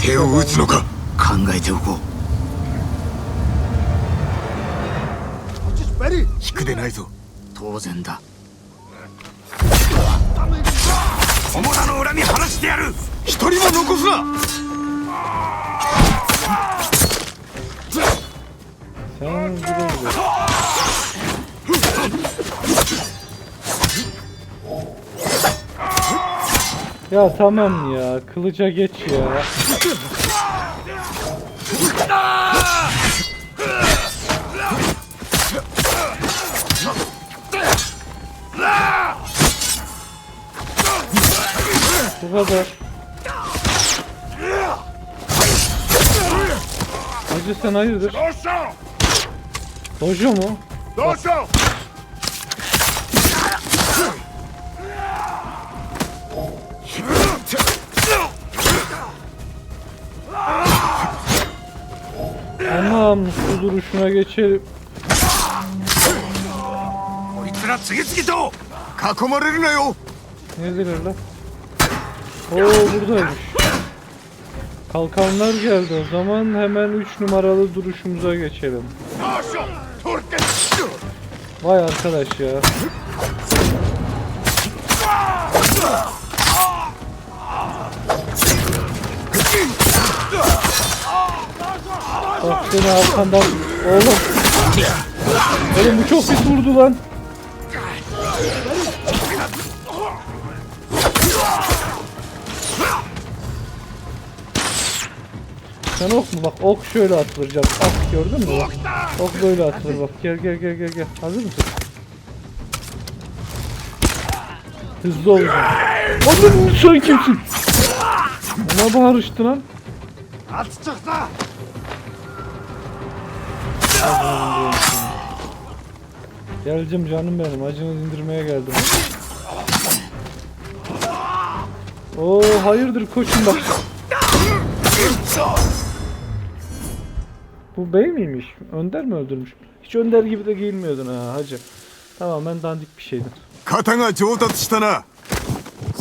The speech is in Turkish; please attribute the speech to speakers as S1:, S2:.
S1: 手を打つのか？
S2: 考えておこう。
S1: 引くでないぞ。
S2: 当然だ。
S1: 友田の恨み晴らしてやる。一人も残すな.
S3: Ya tamam ya. Kılıca geç ya. Bu kadar. Hacı sen hayırdır? Dojo mu? Tamam su duruşuna geçelim.
S1: こいつら次々と囲まれるなよ
S3: Nedir lan? Oo buradaymış. Kalkanlar geldi o zaman hemen 3 numaralı duruşumuza geçelim. Vay arkadaş ya. Bak seni arkandan oğlum. Oğlum bu çok pis vurdu lan. Sen ok mu? Bak ok şöyle atılacak. Bak gördün mü? Ok böyle atılır bak. Gel gel gel gel gel. Hazır mısın? Hızlı olacağım. Oğlum sen kimsin? Ona bağırıştı lan. Allah'ım diyorum sana. Geleceğim canım benim. Acını indirmeye geldim. Oo hayırdır koçum bak. Bu bey miymiş? Önder mi öldürmüş? Hiç Önder gibi de giyinmiyordun ha hacı. Tamamen dandik bir şeydin.
S1: 肩が上達したな